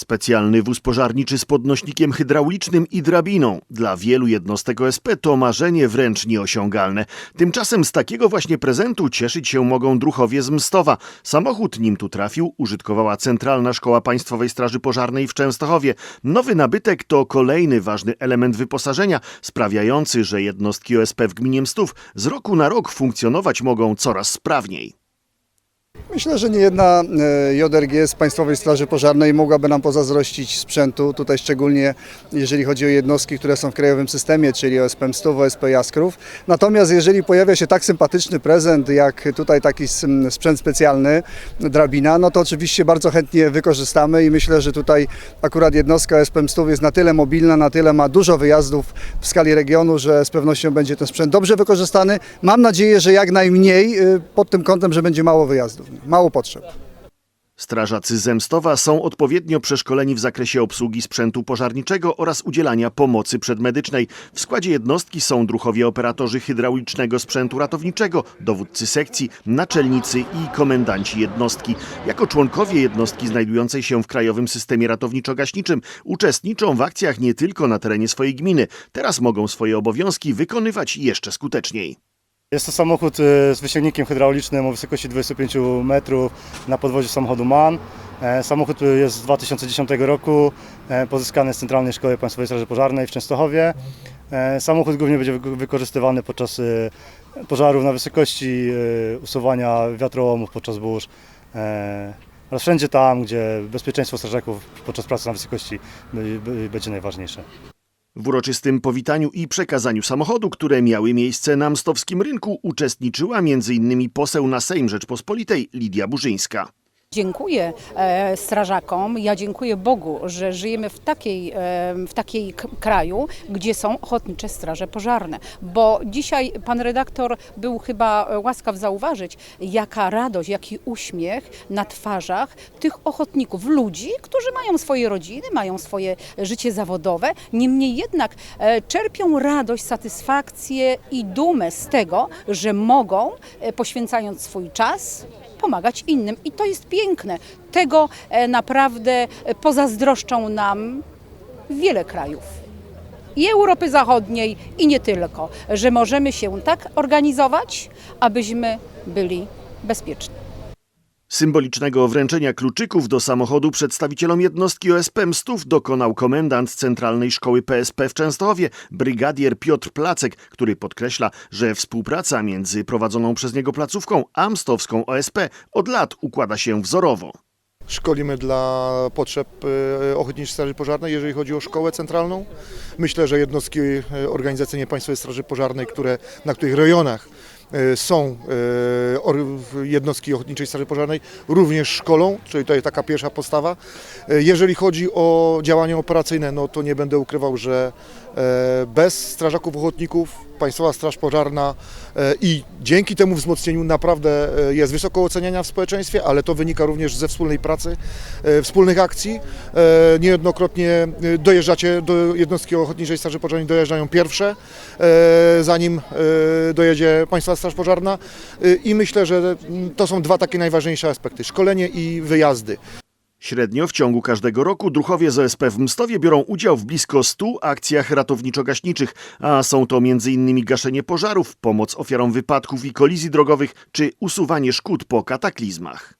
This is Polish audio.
Specjalny wóz pożarniczy z podnośnikiem hydraulicznym i drabiną. Dla wielu jednostek OSP to marzenie wręcz nieosiągalne. Tymczasem z takiego właśnie prezentu cieszyć się mogą druchowie z Mstowa. Samochód nim tu trafił użytkowała Centralna Szkoła Państwowej Straży Pożarnej w Częstochowie. Nowy nabytek to kolejny ważny element wyposażenia, sprawiający, że jednostki OSP w gminie Mstów z roku na rok funkcjonować mogą coraz sprawniej. Myślę, że nie jedna e, JRG z Państwowej Straży Pożarnej mogłaby nam pozazdrościć sprzętu, tutaj szczególnie jeżeli chodzi o jednostki, które są w krajowym systemie, czyli OSP Mstów, OSP Jaskrów. Natomiast jeżeli pojawia się tak sympatyczny prezent, jak tutaj taki sprzęt specjalny, drabina, no to oczywiście bardzo chętnie wykorzystamy i myślę, że tutaj akurat jednostka OSP Mstów jest na tyle mobilna, na tyle ma dużo wyjazdów w skali regionu, że z pewnością będzie ten sprzęt dobrze wykorzystany. Mam nadzieję, że jak najmniej y, pod tym kątem, że będzie mało wyjazdów, mało potrzeb. Strażacy Zemstowa są odpowiednio przeszkoleni w zakresie obsługi sprzętu pożarniczego oraz udzielania pomocy przedmedycznej. W składzie jednostki są druchowie operatorzy hydraulicznego sprzętu ratowniczego, dowódcy sekcji, naczelnicy i komendanci jednostki. Jako członkowie jednostki znajdującej się w krajowym systemie ratowniczo-gaśniczym uczestniczą w akcjach nie tylko na terenie swojej gminy. Teraz mogą swoje obowiązki wykonywać jeszcze skuteczniej. Jest to samochód e, z wysięgnikiem hydraulicznym o wysokości 25 metrów na podwoziu samochodu MAN. E, Samochód jest z 2010 roku, e, pozyskany z Centralnej Szkoły Państwowej Straży Pożarnej w Częstochowie. E, Samochód głównie będzie wy- wykorzystywany podczas e, pożarów na wysokości, usuwania wiatrołomów podczas burz oraz wszędzie tam, gdzie bezpieczeństwo strażaków podczas pracy na wysokości będzie najważniejsze. W uroczystym powitaniu i przekazaniu samochodu, które miały miejsce na mstowskim rynku, uczestniczyła m.in. poseł na Sejm Rzeczpospolitej Lidia Burzyńska. Dziękuję e, strażakom, ja dziękuję Bogu, że żyjemy w takiej, e, w takiej kraju, gdzie są ochotnicze straże pożarne. Bo dzisiaj pan redaktor był chyba e, łaskaw zauważyć, jaka radość, jaki uśmiech na twarzach tych ochotników, ludzi, którzy mają swoje rodziny, mają swoje życie zawodowe. Niemniej jednak czerpią radość, satysfakcję i dumę z tego, że mogą, poświęcając swój czas, pomagać innym. I to jest piękne. Tego e, naprawdę e, pozazdroszczą nam wiele krajów. I Europy Zachodniej, i nie tylko, że możemy się tak organizować, abyśmy byli bezpieczni. Symbolicznego wręczenia kluczyków do samochodu przedstawicielom jednostki OSP Mstów dokonał komendant Centralnej Szkoły PSP w Częstochowie, brygadier Piotr Placek, który podkreśla, że współpraca między prowadzoną przez niego placówką a mstowską OSP od lat układa się wzorowo. Szkolimy dla potrzeb e, Ochotniczej Straży Pożarnej, jeżeli chodzi o szkołę centralną. Myślę, że jednostki e, organizacyjne Państwowej Straży Pożarnej, które, na których rejonach są e, jednostki Ochotniczej Straży Pożarnej, również szkolą, czyli to jest taka pierwsza postawa. E, Jeżeli chodzi o działania operacyjne, no to nie będę ukrywał, że e, bez strażaków ochotników Państwowa Straż Pożarna e, i dzięki temu wzmocnieniu naprawdę e, jest wysoko oceniania w społeczeństwie, ale to wynika również ze wspólnej pracy, e, wspólnych akcji. Niejednokrotnie dojeżdżacie do jednostki Ochotniczej Straży Pożarnej, dojeżdżają pierwsze, zanim dojedzie Państwa Straż Pożarna i myślę, że mm, to są dwa takie najważniejsze aspekty, szkolenie i wyjazdy. Średnio w ciągu każdego roku druchowie z OSP w Mstowie biorą udział w blisko 100 akcjach ratowniczo-gaśniczych, a są to m.in. gaszenie pożarów, pomoc ofiarom wypadków i kolizji drogowych czy usuwanie szkód po kataklizmach.